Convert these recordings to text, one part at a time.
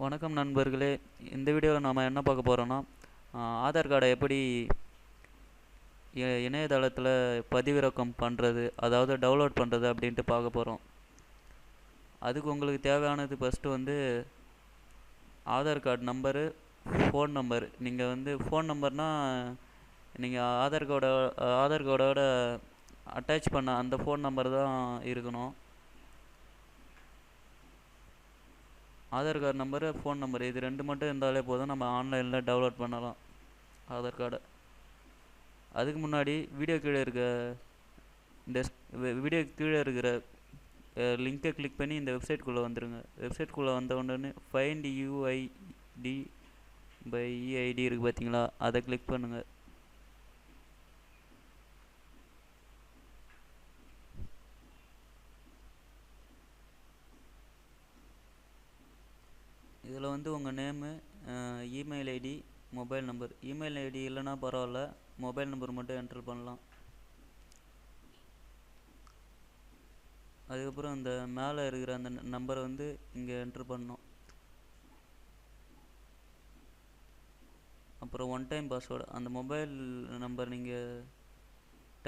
வணக்கம் நண்பர்களே. இந்த வீடியோவில் நாம் என்ன பார்க்க போகிறோன்னா ஆதார் கார்டை எப்படி இ- இணையதளத்தில் பதிவிறக்கம் பண்ணுறது அதாவது டவுன்லோட் பண்ணுறது அப்படின்ட்டு பார்க்க போகிறோம் அதுக்கு உங்களுக்கு தேவையானது ஃபஸ்ட்டு வந்து Aadhaar card number phone number. நீங்கள் வந்து ஃபோன் நம்பர்னால் நீங்கள் ஆதார் கார்டோட ஆதார் கார்டோட அட்டாச் பண்ண அந்த ஃபோன் நம்பர் தான் இருக்கணும். Aadhaar card number phone number இது ரெண்டு மட்டும் இருந்தாலே போதும். நம்ம ஆன்லைனில் டவுன்லோட் பண்ணலாம். ஆதார் கார்டை அதுக்கு முன்னாடி வீடியோ கீழே இருக்க இந்த வீடியோ கீழே இருக்கிற லிங்கை கிளிக் பண்ணி இந்த வெப்சைட்குள்ளே வந்துடுங்க வெப்சைட்குள்ளே வந்த உடனே ஃபைண்ட் யூஐடி பை இஐடி இருக்குது பார்த்தீங்களா அதை கிளிக் பண்ணுங்கள் இதில் வந்து உங்கள் name email ID mobile number email ID இல்லைன்னா பரவாயில்ல. மொபைல் நம்பர் மட்டும் என்ட்ரு பண்ணலாம். அதுக்கப்புறம் இந்த மேலே இருக்கிற அந்த நம்பரை வந்து இங்கே என்ட்ரு பண்ணணும். அப்புறம் ஒன் டைம் பாஸ்வேர்டு அந்த மொபைல் நம்பர் நீங்கள்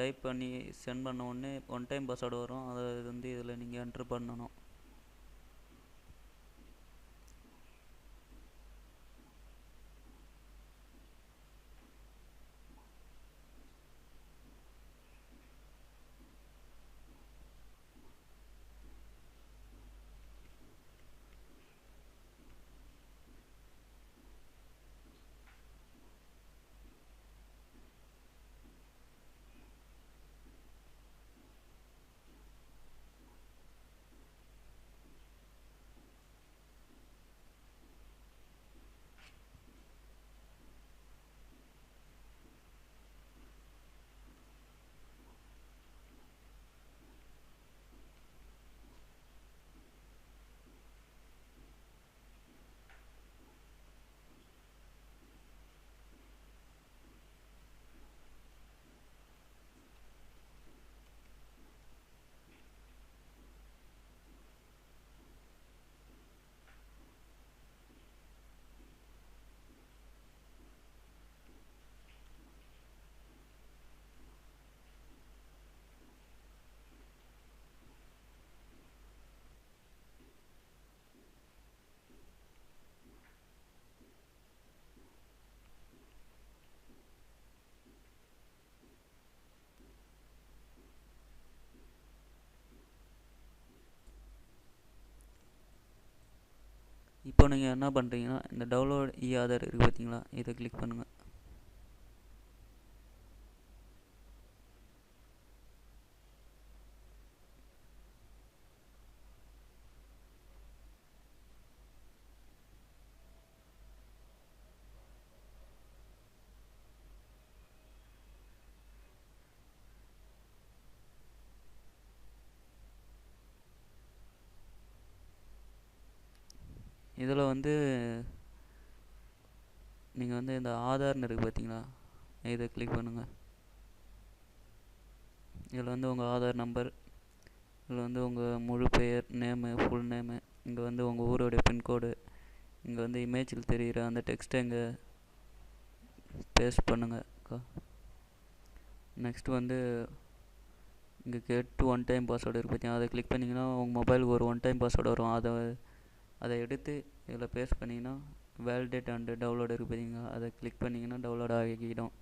டைப் பண்ணி சென்ட் பண்ண உடனே ஒன் டைம் பாஸ்வேர்டு வரும். அதை வந்து இதில் நீங்கள் என்ட்ரு பண்ணணும். இப்போ நீங்கள் என்ன பண்ணுறீங்கன்னா இந்த டவுன்லோட் இ ஆதார் இருக்குது பார்த்தீங்களா இதை கிளிக் பண்ணுங்கள் இதில் வந்து நீங்கள் வந்து இந்த ஆதார்னு இருக்குது பார்த்தீங்களா? இதை கிளிக் பண்ணுங்கள் இதில் வந்து உங்கள் ஆதார் நம்பர் இதில் வந்து உங்கள் முழு பெயர் நேமு ஃபுல் நேமு இங்கே வந்து உங்கள் ஊரோடைய பின்கோடு இங்கே வந்து இமேஜில் தெரிகிற அந்த டெக்ஸ்ட்டை இங்கே பேஸ்ட் பண்ணுங்கள் நெக்ஸ்ட் வந்து இங்கே கேட்டு ஒன் டைம் பாஸ்வேர்டு இருக்குது பார்த்தீங்கன்னா அதை கிளிக் பண்ணிங்கன்னா உங்கள் மொபைலுக்கு ஒரு ஒன் டைம் பாஸ்வேர்டு வரும். அதை அதை எடுத்து இதில் பேஸ்ட் பண்ணிங்கன்னா வேலிடேட் அண்டு டவுன்லோட் இருக்குது பார்த்தீங்களா? அதை கிளிக் பண்ணிங்கன்னா டவுன்லோட் ஆகிக்கிடும்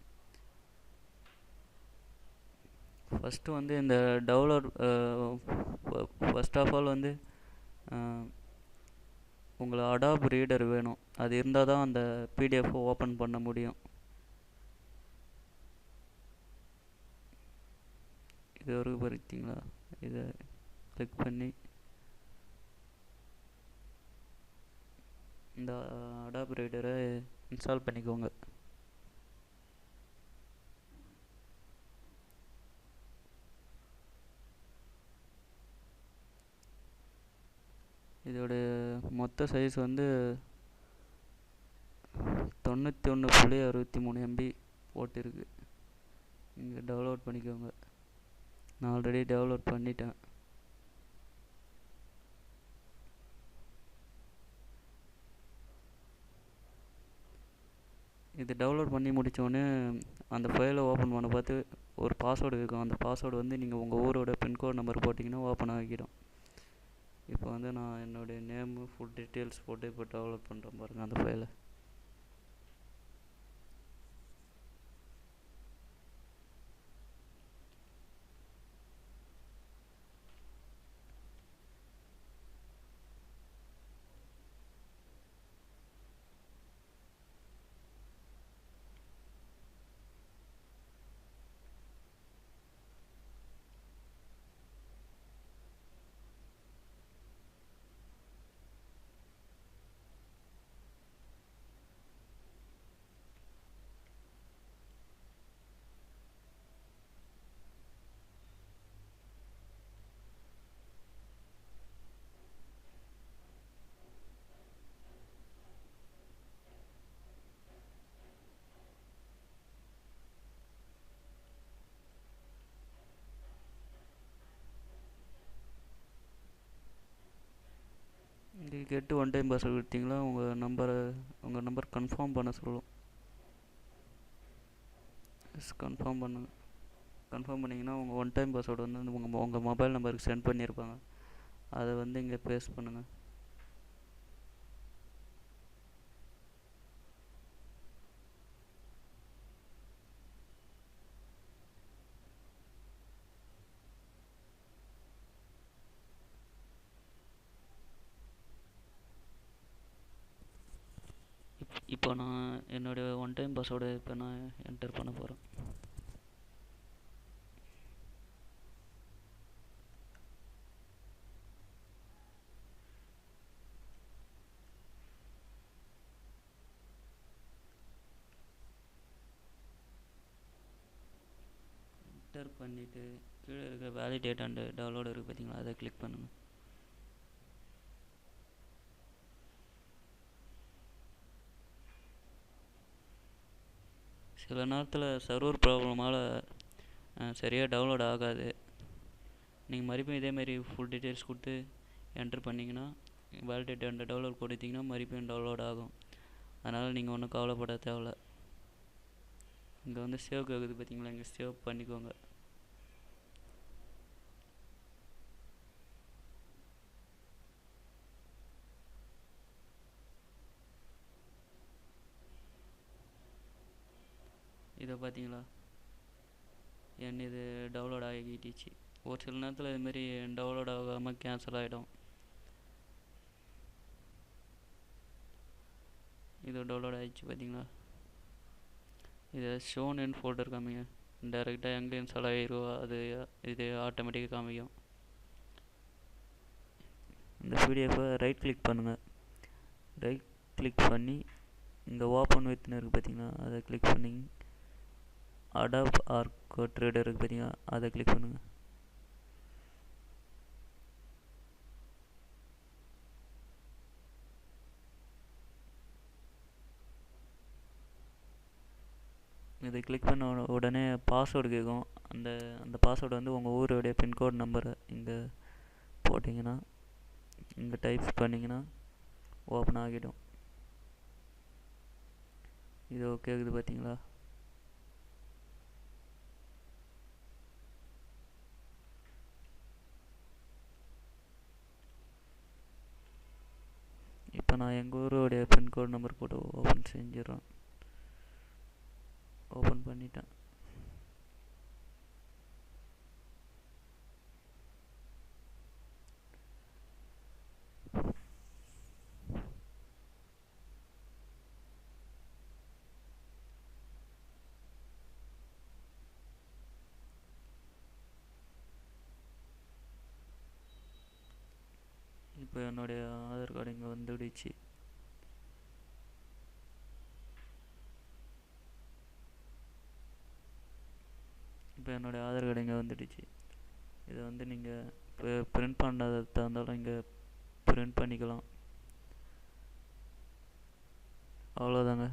ஃபஸ்ட்டு வந்து இந்த டவுன்லோட் ஃபஸ்ட் ஆஃப் ஆல் வந்து உங்களை அடாப் ரீடர் வேணும். அது இருந்தால் தான் அந்த பிடிஎஃப் ஓப்பன் பண்ண முடியும். இது ஒரு பார்த்தீங்களா இதை கிளிக் பண்ணி இந்த அடாப் ரைடரை இன்ஸ்டால் பண்ணிக்கோங்க. இதோட மொத்த சைஸ் வந்து தொண்ணூற்றி ஒன்று புள்ளி அறுபத்தி மூணு எம்பி போட்டிருக்கு. இங்கே டவுன்லோட் பண்ணிக்கோங்க. நான் ஆல்ரெடி டவுன்லோட் பண்ணிட்டேன். இது டவுன்லோட் பண்ணி முடித்தோடனே அந்த ஃபைலை ஓப்பன் பண்ண பார்த்து ஒரு பாஸ்வேர்டு இருக்கும். அந்த பாஸ்வேர்டு வந்து நீங்கள் உங்கள் ஊரோட பின்கோட் நம்பர் போட்டிங்கன்னா ஓப்பன் ஆகிடும். இப்போ வந்து நான் என்னுடைய நேமு ஃபுல் டீட்டெயில்ஸ் போட்டு இப்போ டவுன்லோட் பண்ணுறேன் பாருங்கள் அந்த ஃபைலை இங்கே கேட்டு ஒன் டைம் பாஸ்வேர்டு கொடுத்தீங்களா உங்கள் நம்பரை உங்கள் நம்பர் கன்ஃபார்ம் பண்ண சொல்லும் எஸ் கன்ஃபார்ம் பண்ணுங்க கன்ஃபார்ம் பண்ணிங்கன்னா உங்கள் ஒன் டைம் பாஸ்வேர்டு வந்து உங்கள் உங்கள் மொபைல் நம்பருக்கு சென்ட் பண்ணியிருப்பாங்க அதை வந்து இங்கே பேஸ்ட் பண்ணுங்கள் இப்போ நான் என்னுடைய ஒன் டைம் பாஸ்வேர்டு இப்போ நான் என்டர் பண்ண போகிறேன் என்டர் பண்ணிவிட்டு கீழே இருக்க வேலிடேட் அண்டு டவுன்லோடு இருக்குது பார்த்தீங்களா அதை கிளிக் பண்ணுங்கள் சில நேரத்தில் சர்வர் ப்ராப்ளமால் சரியாக டவுன்லோட் ஆகாது. நீங்கள் மறுபடியும் இதேமாரி ஃபுல் டீட்டெயில்ஸ் கொடுத்து என்ட்ரு பண்ணிங்கன்னா வேலிடேட் அண்ட் டவுன்லோட் கொடுத்தீங்கன்னா மறுபடியும் டவுன்லோட் ஆகும். அதனால் நீங்கள் ஒன்றும் கவலைப்பட தேவையில்ல. இங்கே வந்து சேவ் கேட்குது பார்த்தீங்களா இங்கே சேவ் பண்ணிக்கோங்க. இதை பார்த்தீங்களா? என் இது டவுன்லோட் ஆகிட்டுச்சு. ஒரு சில நேரத்தில் இதுமாரி டவுன்லோட் ஆகாமல் கேன்சல் ஆகிடும் இது டவுன்லோட் ஆகிடுச்சு பார்த்தீங்களா? இது ஷோன் இன் ஃபோல்டர் காமிங்க. டேரெக்டாக எங்கே இன்ஸ்டால் ஆகிருவோ அது இது ஆட்டோமேட்டிக்காக காமிக்கும். இந்த பிடிஎஃபை ரைட் கிளிக் பண்ணுங்கள் ரைட் கிளிக் பண்ணி இந்த ஓப்பன் வித்னு இருக்குது பார்த்தீங்களா? அதை கிளிக் பண்ணி அடாப் ஆர்கோ ட்ரேடர் இருக்குது பார்த்தீங்களா அதை கிளிக் பண்ணுங்கள் இதை கிளிக் பண்ண உடனே பாஸ்வேர்டு கேட்கும் அந்த அந்த பாஸ்வேர்டு வந்து உங்கள் ஊருடைய பின்கோட் நம்பரை இங்கே போட்டிங்கன்னா இங்கே டைப் பண்ணிங்கன்னா ஓப்பன் ஆகிடும். இது கேட்குது பார்த்தீங்களா இப்போ நான் எங்கள் ஊருடைய பின்கோடு நம்பர் போட்டு ஓப்பன் செஞ்சிடறேன் ஓப்பன் பண்ணிட்டேன். இப்போ என்னுடைய ஆதார் கார்டு இங்கே வந்துடுச்சு. இப்போ என்னுடைய ஆதார் கார்டு இங்கே வந்துடுச்சு. இதை வந்து நீங்கள் இப்போ பிரிண்ட் பண்ணாததா இருந்தாலும் இங்கே பிரிண்ட் பண்ணிக்கலாம். அவ்வளோதாங்க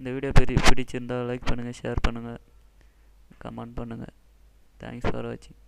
இந்த வீடியோ பெரிய பிடிச்சிருந்தால் லைக் பண்ணுங்கள் ஷேர் பண்ணுங்கள் கமெண்ட் பண்ணுங்கள் தேங்க்ஸ் ஃபார் வாட்சிங்